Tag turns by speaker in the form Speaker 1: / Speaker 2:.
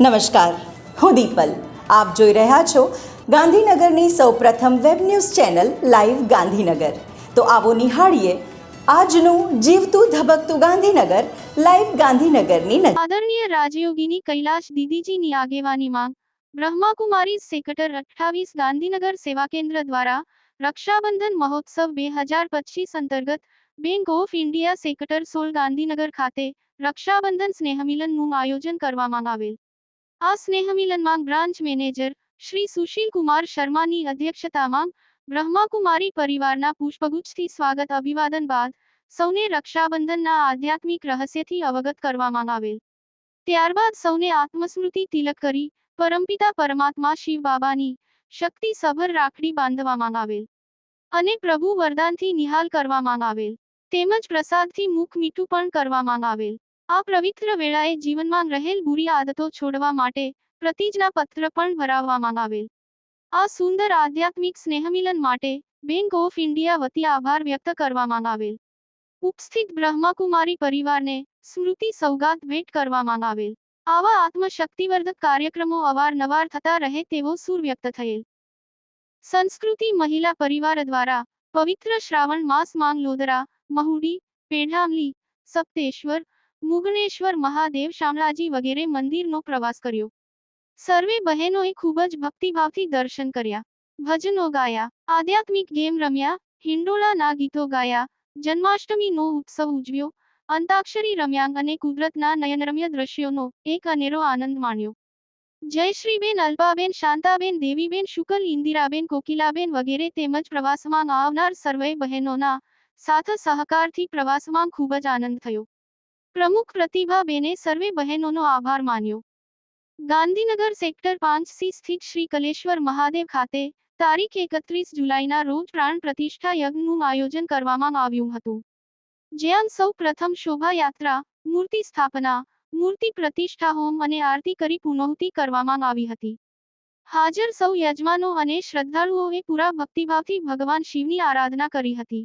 Speaker 1: નમસ્કાર. હું દીપલ. આપ જોઈ રહ્યા છો ગાંધીનગરની સૌપ્રથમ web news channel live Gandhinagar. તો આવો નિહાળીએ આજનું જીવતું ધબકતું ગાંધીનગર લાઈવ ગાંધીનગરની
Speaker 2: આદરણીય રાજયોગીની કૈલાશ દીદીજીની આગેવાની માંગ, બ્રહ્માકુમારી સેક્ટર અઠ્ઠાવીસ ગાંધીનગર સેવા કેન્દ્ર દ્વારા રક્ષાબંધન મહોત્સવ બે હજાર પચીસ અંતર્ગત બેંક ઓફ ઇન્ડિયા સેક્ટર સોલ ગાંધીનગર ખાતે રક્ષાબંધન સ્નેહમિલનનું આયોજન કરવામાં આવેલ. આ સ્નેહમિલનમાં બ્રાન્ચ મેનેજર શ્રી સુશીલ કુમાર શર્માની અધ્યક્ષતામાં બ્રહ્માકુમારી પરિવારના પુષ્પગુચ્છથી સ્વાગત અભિવાદન બાદ સૌને રક્ષાબંધનના આધ્યાત્મિક રહસ્યથી અવગત કરવામાં આવેલ. ત્યારબાદ સૌને આત્મસ્મૃતિ તિલક કરી પરમપિતા પરમાત્મા શિવ બાબાની શક્તિ સભર રાખડી બાંધવામાં આવેલ અને પ્રભુ વરદાનથી નિહાલ કરવામાં આવેલ. તેમજ પ્રસાદથી મુખ મીઠું પણ કરવામાં આવેલ. આ પવિત્ર વેળાએ જીવનમાં રહેલ બુરી આદતો છોડવા માટે પ્રતિજ્ઞા પત્ર પણ ભરાવવામાં આવેલ. આ સુંદર આધ્યાત્મિક સ્નેહમિલન માટે બેંક ઓફ ઇન્ડિયા વતી આભાર વ્યક્ત કરવામાં આવેલ. ઉપસ્થિત બ્રહ્માકુમારી પરિવારને સ્મૃતિ સૌગાત ભેટ કરવામાં આવેલ. આવા આત્મશક્તિવર્ધક કાર્યક્રમો અવારનવાર થતા રહે તેવો સુર વ્યક્ત થયેલ. સંસ્કૃતિ મહિલા પરિવાર દ્વારા પવિત્ર શ્રાવણ માસ માંગ લોદરા, મહુડી, પેઢામલી, સપ્તેશ્વર મુગણેશ્વર મહાદેવ શામળાજી વગેરે મંદિરનો પ્રવાસ કર્યો. સર્વે બહેનોએ ખૂબ જ ભક્તિભાવથી દર્શન કર્યા. ભજનો ગાયા, આધ્યાત્મિક ગેમ રમ્યા હિંડોળાના ગીતો ગાયા, જન્માષ્ટમીનો ઉત્સવ ઉજવ્યો, અંતાક્ષરી રમ્યા અને કુદરતના નયનરમ્ય દ્રશ્યોનો એક અનેરો આનંદ માણ્યો. જયશ્રીબેન, અલ્પાબેન, શાંતાબેન, દેવીબેન, શુકલ, ઇન્દિરાબેન, કોકિલાબેન વગેરે તેમજ પ્રવાસમાં આવનાર સર્વે બહેનોના સાથ સહકારથી પ્રવાસમાં ખૂબ જ આનંદ થયો. પ્રમુખ પ્રતિભાબેને સર્વે બહેનોનો આભાર માન્યો. ગાંધીનગર સેક્ટર પાંચ સી સ્થિત શ્રી કલેશ્વર મહાદેવ ખાતે તારીખ એકત્રીસ જુલાઈના રોજ પ્રાણ પ્રતિષ્ઠા યજ્ઞનું આયોજન કરવામાં આવ્યું હતું. જ્યાં સૌ પ્રથમ શોભાયાત્રા, મૂર્તિ સ્થાપના, મૂર્તિ પ્રતિષ્ઠા હોમ અને આરતી કરી પુનઃતિ કરવામાં આવી હતી. હાજર સૌ યજમાનો અને શ્રદ્ધાળુઓએ પૂરા ભક્તિભાવથી ભગવાન શિવની આરાધના કરી હતી.